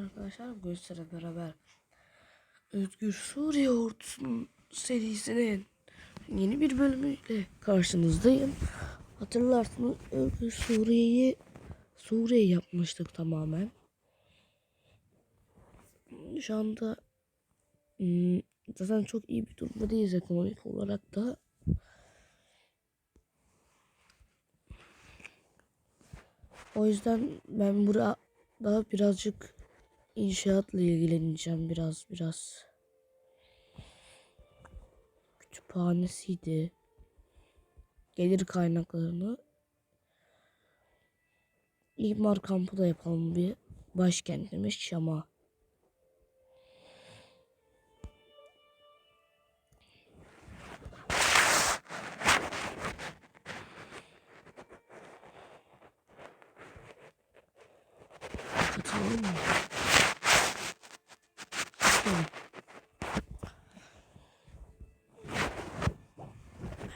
Arkadaşlar bugün beraber Özgür Suriye Ordusu'nun serisinin yeni bir bölümüyle karşınızdayım. Hatırlarsınız Özgür Suriye'yi Suriye yapmıştık tamamen. Şu anda hmm, zaten çok iyi bir durumda değiliz ekonomik olarak da. O yüzden ben burada daha birazcık inşaatla ilgileneceğim biraz biraz. Kütüphanesiydi. Gelir kaynaklarını İmar kampı da yapalım bir başkentimiz Şam'a.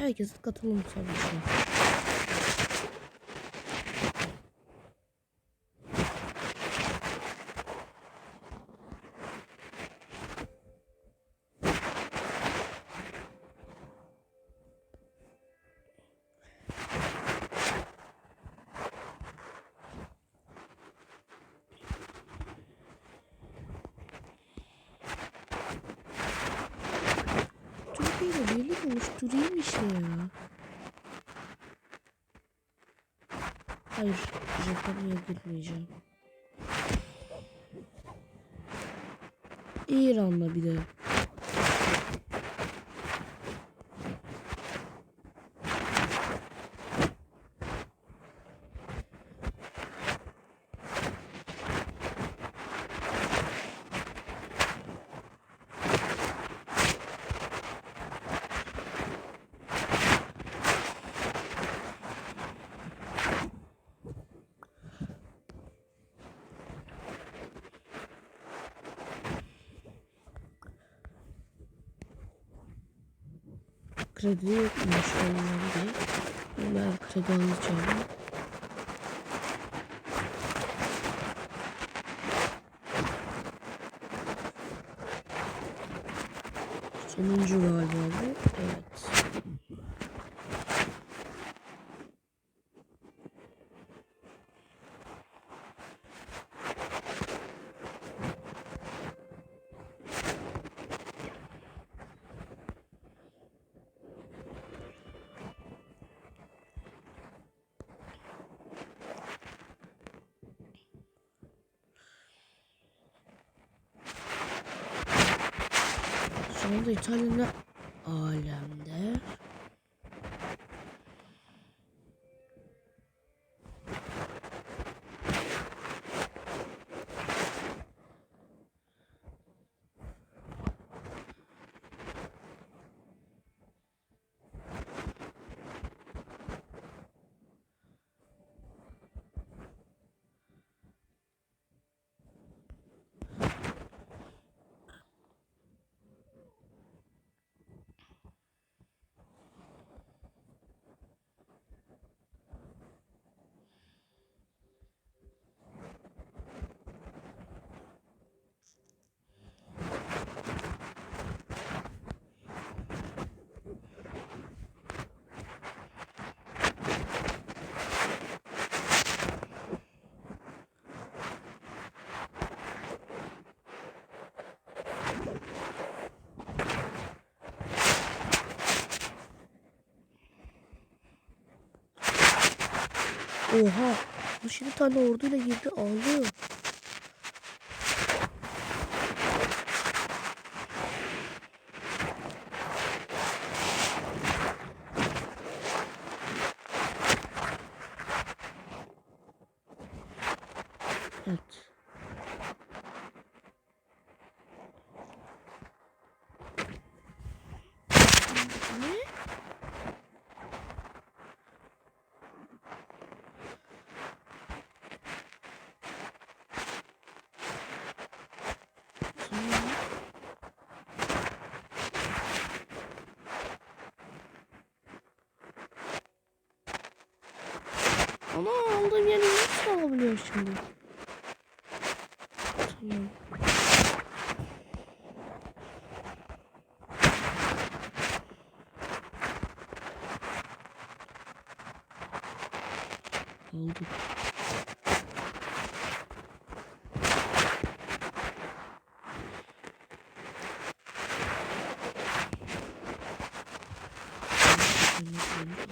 Herkes katılım savaşına. Türkiye'yle birlik oluşturayım işte ya. Hayır, Japonya'ya gitmeyeceğim. İran'la bir de. Kredi yokmuş onlarda. Ben kredi alacağım. Sonuncu galiba bu. Evet. Şu anda İtalya'da alemde. Oha. Bu şimdi tane orduyla girdi ağlıyor. Evet. Ne? Sonra- Ana aldığım yeri nasıl alabiliyor şimdi? Aldık. Aldık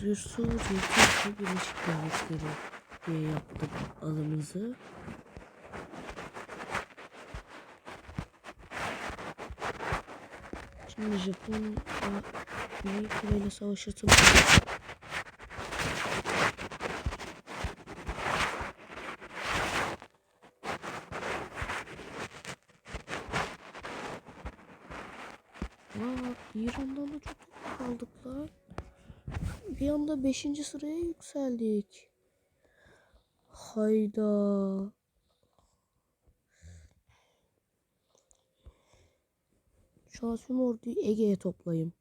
Özgürsüz Türkiye Birleşik Devletleri diye yaptık adımızı. Şimdi Japon Amerika ile savaşatıp Aa, İran'dan da çok aldık lan. Bir anda 5. sıraya yükseldik. Hayda. Şu an tüm orduyu Ege'ye toplayayım.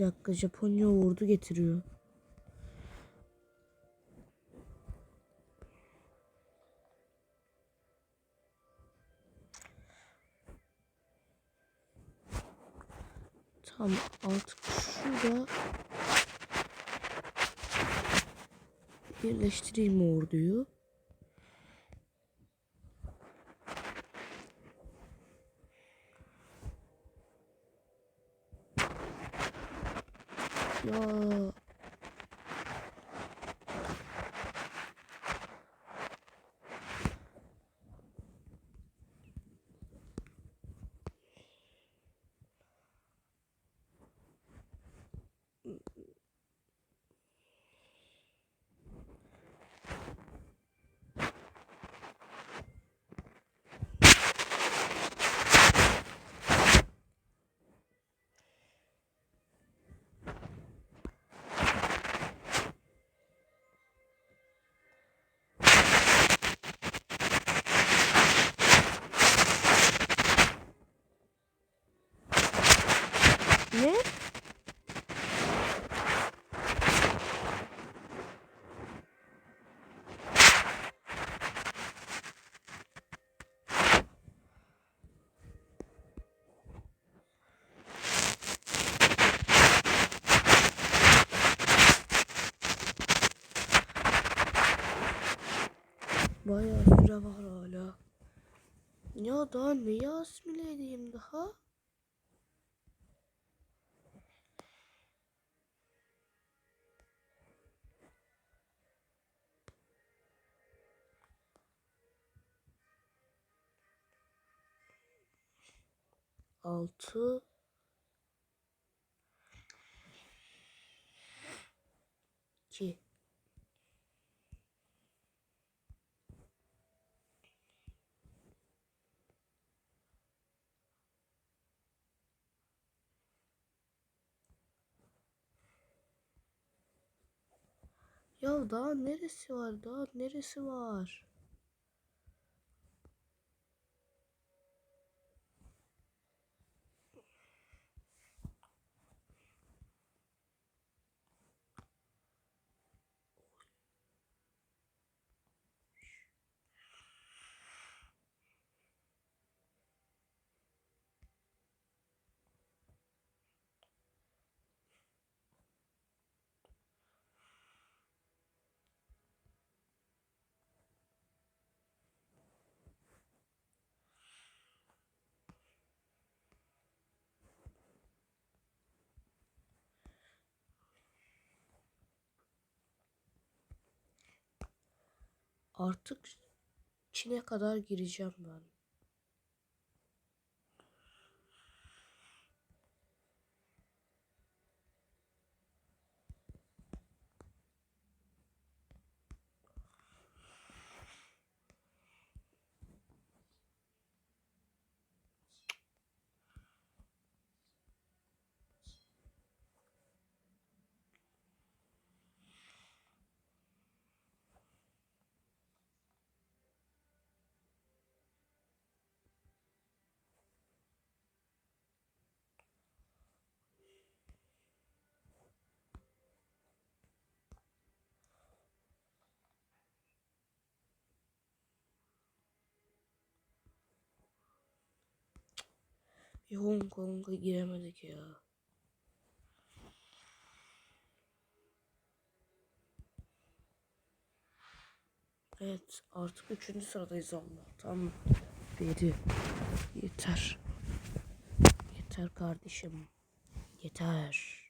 Bir dakika Japonya ordu getiriyor. Tamam artık şurada birleştireyim orduyu. Ya ne? Bayağı süre var hala. Ya daha neyi asimile edeyim daha? Altı. İki. Ya daha neresi var? Daha neresi var? Artık Çin'e kadar gireceğim ben. Bir Hong Kong'a giremedik ya. Evet artık üçüncü sıradayız Allah. Tamam. Biri. Yeter. Yeter kardeşim. Yeter.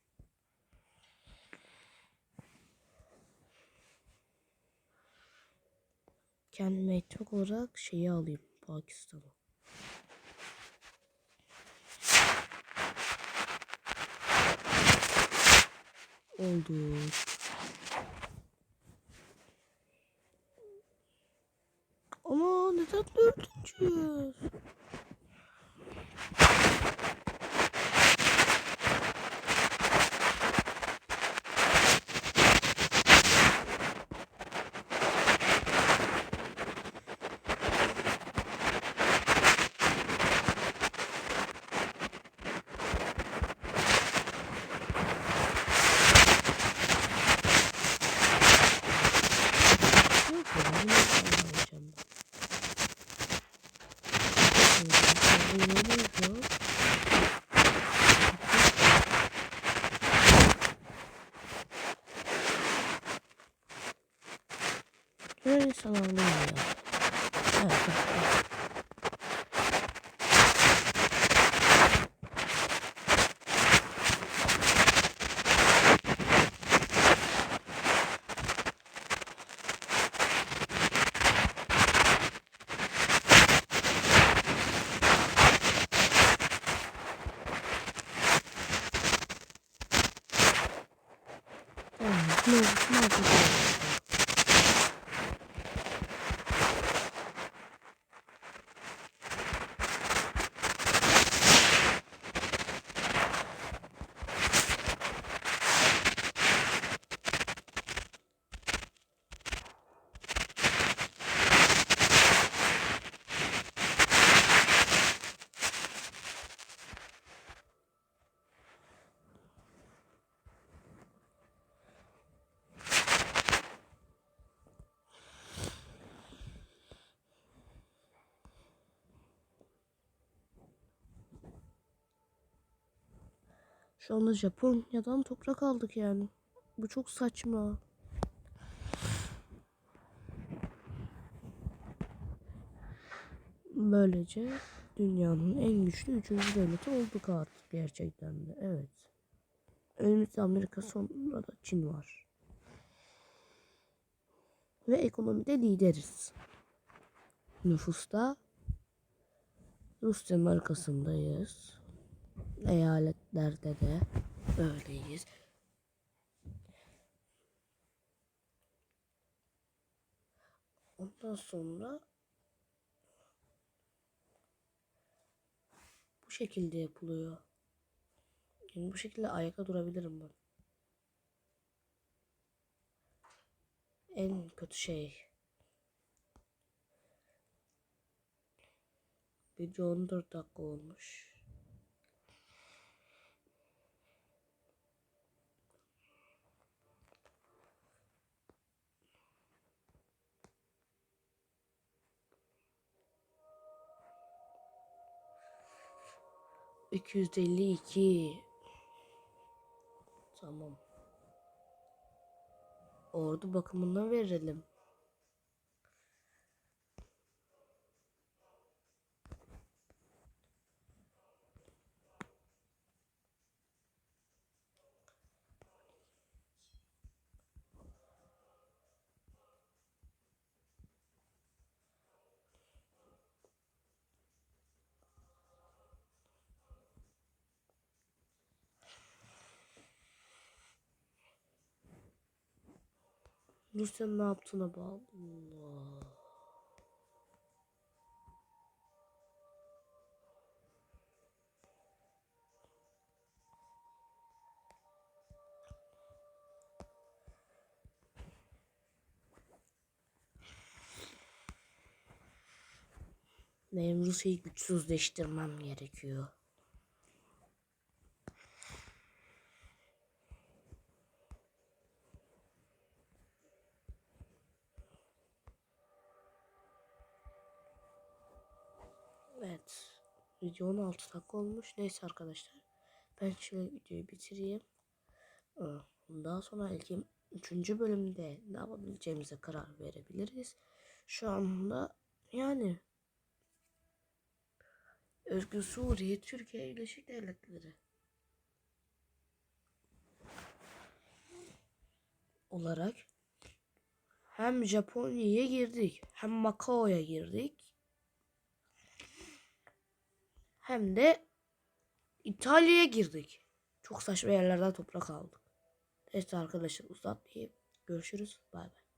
Kendime etmek olarak şeyi alayım. Pakistan'ı. Oldu. Ama neden dördüncüyüz? Yok ya, bunu yapmayacağım ben. Şöyle, şöyle yoluydu. Böyle sanırım ya. Evet, evet, evet. Tamam, ne oldu, ne oldu? Şu anda Japonya'dan toprak aldık yani. Bu çok saçma. Böylece dünyanın en güçlü üçüncü devleti olduk artık gerçekten de. Evet. Önümüzde Amerika sonra da Çin var. Ve ekonomide lideriz. Nüfusta Rusya'nın arkasındayız. Eyaletlerde de öyleyiz. Ondan sonra bu şekilde yapılıyor. Yani bu şekilde ayakta durabilirim ben. En kötü şey. Video 14 dakika olmuş. İki yüz elli iki. Tamam. Ordu bakımından verelim. Rusya ne yaptığına bağlı. Allah. Benim Rusya'yı güçsüzleştirmem gerekiyor. Evet. Video 16 dakika olmuş. Neyse arkadaşlar. Ben şimdi videoyu bitireyim. Ee, Daha sonra ilk 3. bölümde ne yapabileceğimize karar verebiliriz. Şu anda yani Özgür Suriye, Türkiye Birleşik Devletleri olarak hem Japonya'ya girdik, hem Macao'ya girdik, hem de İtalya'ya girdik. Çok saçma yerlerden toprak aldık. Neyse arkadaşlar uzatmayayım. Görüşürüz. Bay bay.